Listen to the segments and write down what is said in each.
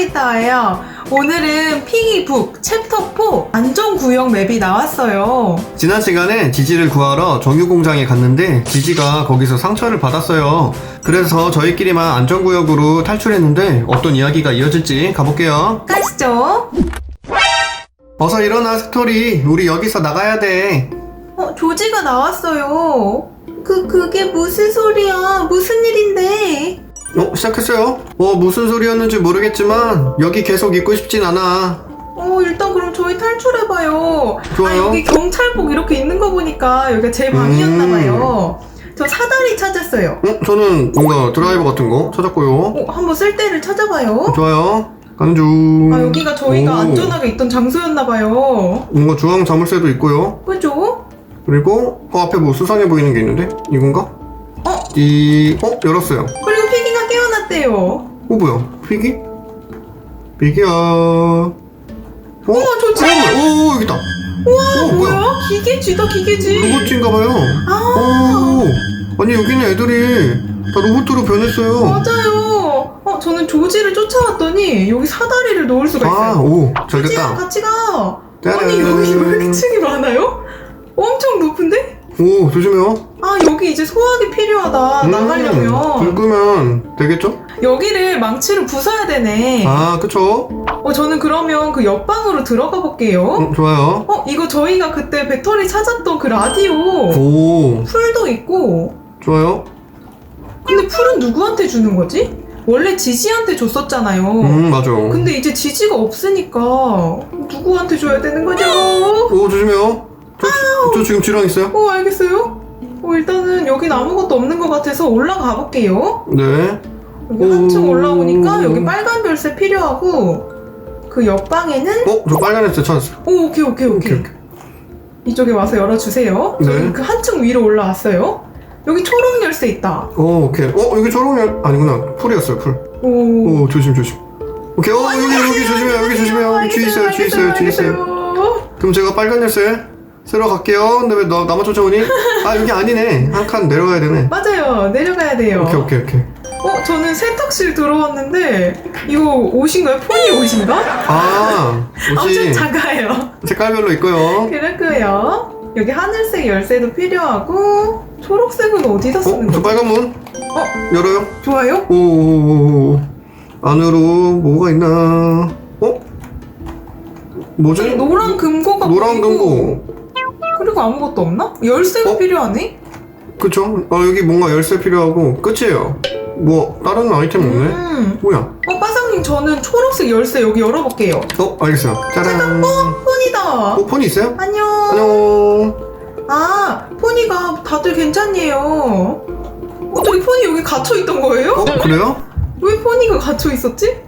놀이터예요. 오늘은 피기북 챕터 4 안전구역 맵이 나왔어요. 지난 시간에 지지를 구하러 정유 공장에 갔는데 지지가 거기서 상처를 받았어요. 그래서 저희끼리만 안전구역으로 탈출했는데 어떤 이야기가 이어질지 가볼게요. 가시죠. 어서 일어나 스토리. 우리 여기서 나가야 돼. 어, 조지가 나왔어요. 그, 그게 무슨 소리야? 무슨 일인데? 어 시작했어요. 어 무슨 소리였는지 모르겠지만 여기 계속 있고 싶진 않아. 어, 일단 그럼 저희 탈출해봐요. 좋아요. 아, 여기 경찰복 이렇게 있는 거 보니까 여기가 제 방이었나봐요. 저 사다리 찾았어요. 어 저는 뭔가 드라이버 같은 거 찾았고요. 어, 한번 쓸 때를 찾아봐요. 좋아요. 가는 중. 아, 여기가 저희가 오. 안전하게 있던 장소였나봐요. 뭔가 중앙 자물쇠도 있고요. 그죠? 그리고 어, 앞에 뭐 수상해 보이는 게 있는데 이건가? 어? 이 어 열었어요. 피기가 깨어났대요. 어 뭐야? 피기? 피기야. 어? 우와, 저 지- 오, 오 여기 있다. 우와, 어, 뭐야? 뭐야? 기계쥐다, 기계쥐. 로봇인가봐요. 아, 오. 아니 여기는 애들이 다 로봇으로 변했어요. 맞아요. 어, 저는 조지를 쫓아왔더니 여기 사다리를 놓을 수가 아, 있어요. 오, 잘 조지야, 됐다. 같이 가. 짜란. 아니, 여기 왜 이렇게 층이 많아요? 엄청 높은데? 오, 조심해요. 아, 여기 이제 소화기 필요하다. 음, 나가려면. 불 끄면 되겠죠? 여기를 망치로 부숴야 되네. 아, 그쵸? 어, 저는 그러면 그 옆방으로 들어가 볼게요. 음, 좋아요. 어, 이거 저희가 그때 배터리 찾았던 그 라디오. 오, 풀도 있고. 좋아요. 근데 풀은 누구한테 주는 거지? 원래 지지한테 줬었잖아요. 음, 맞아. 근데 이제 지지가 없으니까 누구한테 줘야 되는 거죠? 오, 조심해요. 저, 저 지금 쥐랑 있어요? 어, 알겠어요. 어, 일단은 여긴 아무것도 없는 것 같아서 올라가 볼게요. 네. 여기 오. 한층 올라오니까 여기 빨간 별새 필요하고 그 옆방에는 어, 저 빨간 애들 찾았어요. 오, 오케이, 오케이, 오케이. 오케이. 이쪽에 와서 열어주세요. 네. 그 한층 위로 올라왔어요. 여기 초록 열쇠 있다. 오, 오케이. 어, 여기 초록이 아니구나. 풀이었어요, 풀. 오. 오, 조심, 조심. 오케이, 어, 여기, 여기 조심해요. 여기 조심해요. 여기 쥐 있어요, 쥐 있어요, 쥐 있어요. 그럼 제가 빨간 열쇠 새로 갈게요. 근데 왜 너, 나만 쫓아오니? 아, 여기 아니네. 한 칸 내려가야 되네. 맞아요. 내려가야 돼요. 오케이, 오케이, 오케이. 어, 저는 세탁실 들어왔는데 이거 옷인가요? 포니 옷인가? 아, 엄청 옷이 작아요. 색깔별로 있고요. 그렇고요. 여기 하늘색 열쇠도 필요하고 초록색은 어디다 어, 쓰는 저 거죠? 빨간 문 어, 열어요. 좋아요. 오, 오, 오, 오. 안으로 뭐가 있나? 어? 뭐지? 노란 금고가 노란 보이고, 금고. 아무것도 없나? 열쇠가 어? 필요하네. 그쵸? 어, 여기 뭔가 열쇠 필요하고 끝이에요. 뭐 다른 아이템 없네. 음. 뭐야? 어, 빠상님 저는 초록색 열쇠 여기 열어볼게요. 어, 알겠어요. 짜란. 포니다. 어, 폰이 있어요? 안녕. 안녕. 아, 포니가 다들 괜찮네요. 어, 저기 포니 여기 갇혀 있던 거예요? 어, 그래요? 왜 포니가 갇혀 있었지?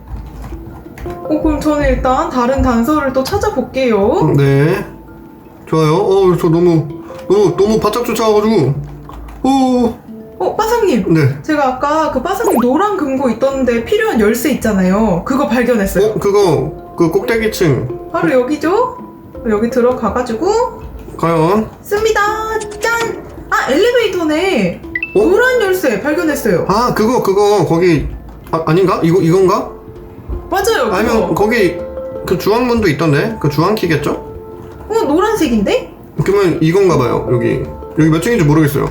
어, 그럼 저는 일단 다른 단서를 또 찾아볼게요. 어, 네. 좋아요. 어, 저 너무 너무 너무 바짝 쫓아와가지고. 오, 어, 빠상님. 네. 제가 아까 그 빠상님 노란 금고 있던데 필요한 열쇠 있잖아요. 그거 발견했어요. 어, 그거 그 꼭대기층 바로 여기죠? 여기 들어가가지고 과연? 씁니다. 짠! 아, 엘리베이터네. 어? 노란 열쇠 발견했어요. 아, 그거 그거 거기 아, 아닌가? 이거 이건가? 맞아요. 그거. 아니면 거기 그 주황문도 있던데 그 주황키겠죠? 어, 노란색인데? 그러면 이건가 봐요 여기 여기 몇 층인지 모르겠어요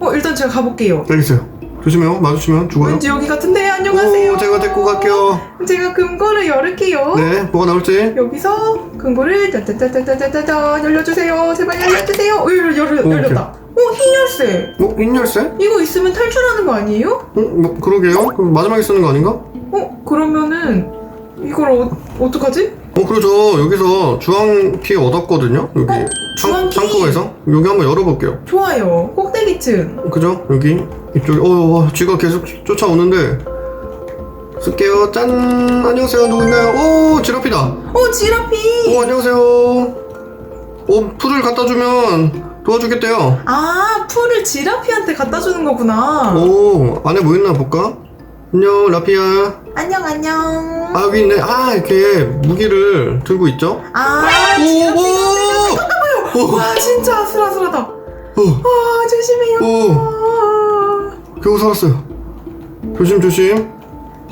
어, 일단 제가 가볼게요. 알겠어요 조심해요 마주치면 죽어요 왠지 여기 같은데 안녕하세요. 오 제가 데리고 갈게요 제가 금고를 열을게요. 네 뭐가 나올지 여기서 금고를 짜짜짜짜짜짜짜 열려주세요. 제발 열려주세요. 어, 열, 열, 오, 열렸다. 어, 흰 열쇠. 어? 흰 열쇠? 이거 있으면 탈출하는 거 아니에요? 어? 뭐 그러게요 그럼 마지막에 쓰는 거 아닌가? 어, 그러면은 이걸 어, 어떡하지? 어 그렇죠 여기서 주황키 얻었거든요 여기 어, 주황 키? 창고에서 여기 한번 열어볼게요 좋아요. 꼭대기층. 그죠? 여기 이쪽에 어 와, 쥐가 계속 쫓아오는데 쓸게요 짠 안녕하세요 누구 있나요? 오 지라피다 어, 지라피. 오 안녕하세요 어 풀을 갖다 주면 도와주겠대요 아, 풀을 지라피한테 갖다 주는 거구나. 오 안에 뭐 있나 볼까? 안녕 라피야 안녕, 안녕. 아 여기 있네 아 이렇게 무기를 들고 있죠? 아, 지라피가 오오 와, 진짜 아슬아슬하다. 오, 와, 조심해요. 오, 아, 겨우 살았어요 조심 조심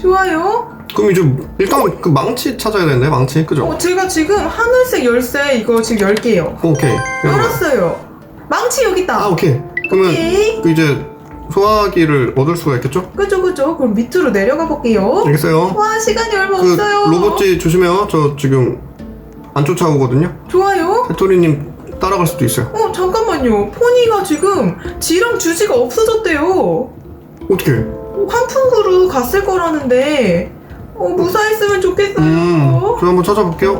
좋아요. 그럼 이제 일단 그 망치 찾아야 되는데 망치 그죠? 어, 제가 지금 하늘색 열쇠 이거 지금 10개요. 오케이. 이거. 열었어요. 망치 여기 있다. 아 오케이. 그러면 오케이. 그 이제 소화기를 얻을 수가 있겠죠? 그죠, 그죠. 그럼 밑으로 내려가 볼게요. 알겠어요. 와, 시간이 얼마 그 없어요. 로봇지 조심해요. 저 지금 안 쫓아오거든요. 좋아요. 새토리님 따라갈 수도 있어요. 어, 잠깐만요. 포니가 지금 지랑 주지가 없어졌대요. 어떻게? 환풍구로 갔을 거라는데, 어, 무사했으면 좋겠어요. 음, 저 한번 찾아볼게요.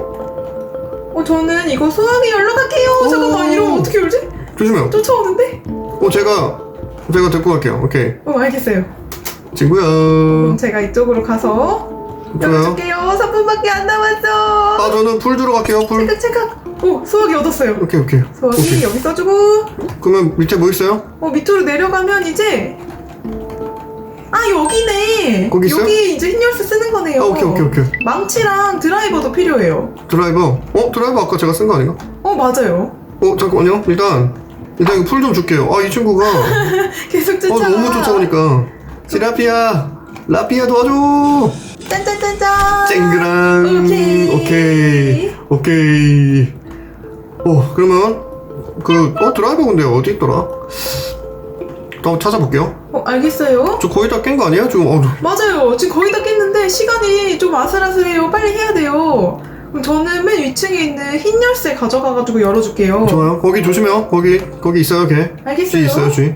어, 저는 이거 소화기 열러 갈게요. 오. 잠깐만, 이러면 어떻게 열지? 조심해요. 쫓아오는데? 어 제가 제가 데리고 갈게요. 오케이. 어, 알겠어요. 친구야. 그럼 제가 이쪽으로 가서 좋아요. 열어줄게요. 3분밖에 안 남았어. 아 저는 풀 주러 갈게요. 풀. 체크, 체크. 오, 소화기 얻었어요. 오케이 오케이. 소화기 오케이. 여기 써주고, 그러면 밑에 뭐 있어요? 어, 밑으로 내려가면 이제, 아, 여기네. 거기 있어요? 여기 이제 흰 열쇠 쓰는 거네요. 아 오케이 오케이 오케이. 망치랑 드라이버도 필요해요. 드라이버. 어 드라이버 아까 제가 쓴 거 아닌가? 어, 맞아요. 어 잠깐만요. 일단 일단 이거 풀 좀 줄게요. 아 이 친구가 어 계속 쫓아와. 너무 쫓아오니까. 지라피야. 라피야 도와줘. 짠짠짠짠. 쨍그랑. 오케이. 오케이. 오케이. 어 그러면 그 어 드라이버 근데 어디 있더라? 또 찾아볼게요. 어, 알겠어요. 저 거의 다 깬 거 아니에요? 지금 어 맞아요. 지금 거의 다 깼는데 시간이 좀 아슬아슬해요. 빨리 해야 돼요. 그럼 저는 맨 위층에 있는 흰 열쇠 가져가가지고 열어줄게요. 좋아요. 거기 조심해요. 거기 거기 있어요, 걔. 알겠어요. 쥐 있어요, 쥐.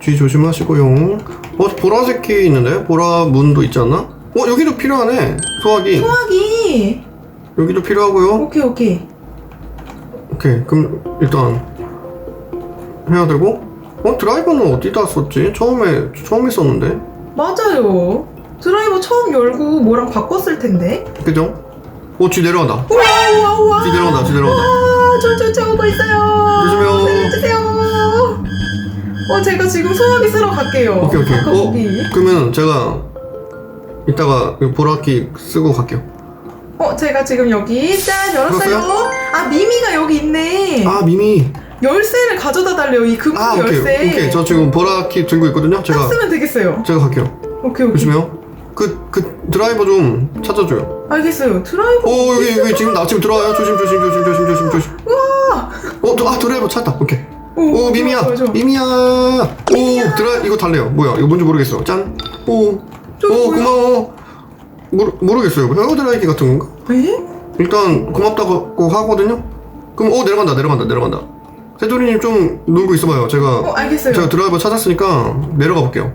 쥐 조심하시고요. 어 보라색 키 있는데 보라 문도 있지 않나? 어 여기도 필요하네. 소화기. 소화기. 여기도 필요하고요. 오케이 오케이. 오케이. 그럼 일단 해야 되고. 어 드라이버는 어디다 썼지? 처음에 처음에 썼는데. 맞아요. 드라이버 처음 열고 뭐랑 바꿨을 텐데. 그죠? 어쥐 내려간다. 우와 우와 우와. 쥐 내려간다. 쥐 내려간다. 아, 저 쫓아오고 있어요. 조심해요. 살려주세요. 어, 제가 지금 소화기 쓰러 갈게요. 오케이 오케이. 어 거기. 그러면 제가 이따가 이 보라키 쓰고 갈게요. 어, 제가 지금 여기 짠 열었어요. 열었어요? 아, 미미가 여기 있네. 아 미미. 열쇠를 가져다 달래요. 이 금고 아 오케이 열쇠. 오케이 저 지금 보라키 들고 있거든요 딱 제가 쓰면 되겠어요. 제가 갈게요 오케이 오케이. 조심해요 그 그 드라이버 좀 찾아줘요. 알겠어요. 드라이버. 오 여기 여기 지금 나 지금 들어와요. 조심 조심 조심 조심 조심 조심 우와. 어아 드라이버 찾다. 오케이. 오, 오 미미야. 좋아, 좋아. 미미야. 오 드라 이거 달래요. 뭐야 이거 뭔지 모르겠어. 짠오오 저기 뭐야? 고마워. 모르, 모르겠어요. 헤어 드라이기 같은 건가? 에? 일단 고맙다고 하거든요. 그럼 어 내려간다 내려간다 내려간다. 세조리님 좀 놀고 있어봐요. 제가 어, 알겠어요. 제가 드라이버 찾았으니까 내려가 볼게요.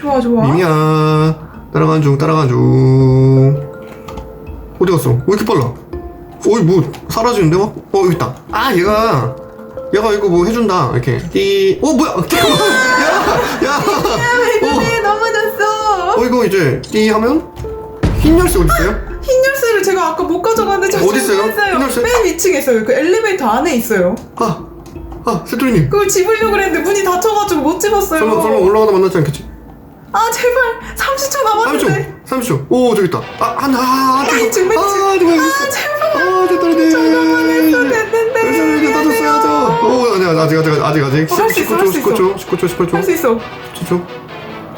좋아 좋아. 미미야 따라간 중 따라간 중 어디 갔어? 왜 이렇게 빨라? 어이 뭐 사라지는데 막? 어 여기 있다 아 얘가 얘가 이거 뭐 해준다 이렇게 띠 어 뭐야 야야 왜 그래? 넘어졌어. 어 이거 이제 띠 하면 흰 열쇠 어디 있어요? 흰 열쇠를 제가 아까 못 가져갔는데 저 어디 있어요? 흰 열쇠? 맨 위층에 있어요. 그 엘리베이터 안에 있어요. 아 아 세토리님 그걸 집으려고 그랬는데 문이 닫혀가지고 못 집었어요. 설마 설마 올라가다 만나지 않겠지? 아 제발 30초 남았는데. 30초 30초 오 저기 있다 아 하나 맨층 맨층. 아 누가 여기 있어 아 제발. 아 세토리님 저거만 했어 됐는데. 열쇠를 따줬어야죠 오 아니 아직 아직 아직 아직 어, 할수 있어, 할수 19초 19초 19초 할수 18초 있어. 10초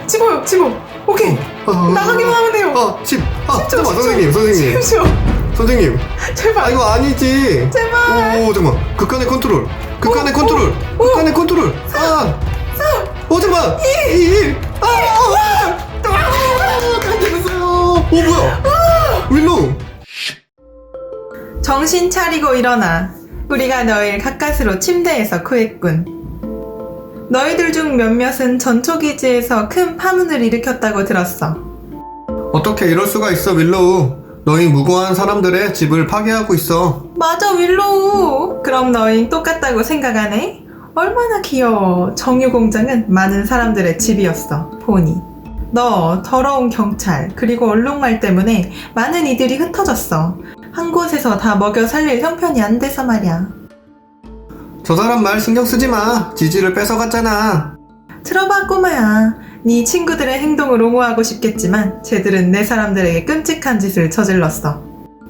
집어요 집어. 오케이. 아, 나가기만 하면 돼요. 아 10. 아 10초, 잠깐만 10초. 선생님 선생님 10초. 선생님 제발. 아 이거 아니지 제발. 오 잠깐만 극간의 컨트롤 극간의 오, 컨트롤 오, 극간의 컨트롤 아 오 잠깐만 2 1 아, 아, 아, 오 뭐야 윌로우 정신 차리고 일어나. 우리가 너희를 가까스로 침대에서 구했군. 너희들 중 몇몇은 전초기지에서 큰 파문을 일으켰다고 들었어. 어떻게 이럴 수가 있어 윌로우 너희 무고한 사람들의 집을 파괴하고 있어 맞아, 윌로우. 그럼 너희 똑같다고 생각하네? 얼마나 귀여워. 정유공장은 많은 사람들의 집이었어, 보니. 너, 더러운 경찰, 그리고 얼룩말 때문에 많은 이들이 흩어졌어. 한 곳에서 다 먹여 살릴 형편이 안 돼서 말이야. 저 사람 말 신경 쓰지 마 지지를 뺏어갔잖아 들어봐 꼬마야 네 친구들의 행동을 옹호하고 싶겠지만 쟤들은 내 사람들에게 끔찍한 짓을 저질렀어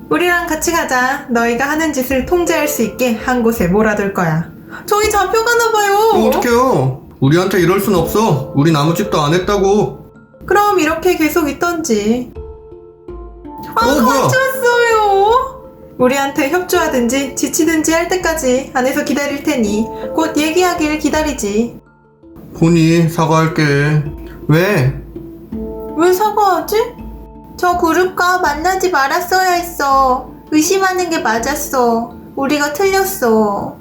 우리랑 같이 가자 너희가 하는 짓을 통제할 수 있게 한 곳에 몰아둘 거야 저희 잡혀가나봐요 어, 어떡해요 우리한테 이럴 순 없어 우리 아무 짓도 안 했다고 그럼 이렇게 계속 있던지 아, 어, 뭐야? 같이 왔어요. 우리한테 협조하든지 지치든지 할 때까지 안에서 기다릴 테니 곧 얘기하길 기다리지. 보니 사과할게. 왜? 왜 사과하지? 저 그룹과 만나지 말았어야 했어. 의심하는 게 맞았어. 우리가 틀렸어.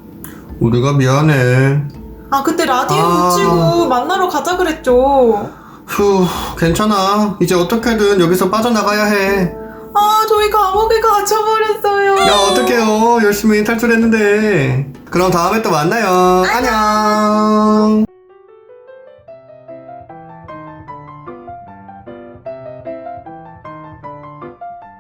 우리가 미안해. 아, 그때 라디오 아. 붙이고 만나러 가자 그랬죠. 휴, 괜찮아. 이제 어떻게든 여기서 빠져나가야 해. 아, 저희 감옥에 갇혀버렸어요. 야, 어떡해요. 열심히 탈출했는데. 그럼 다음에 또 만나요. 안녕.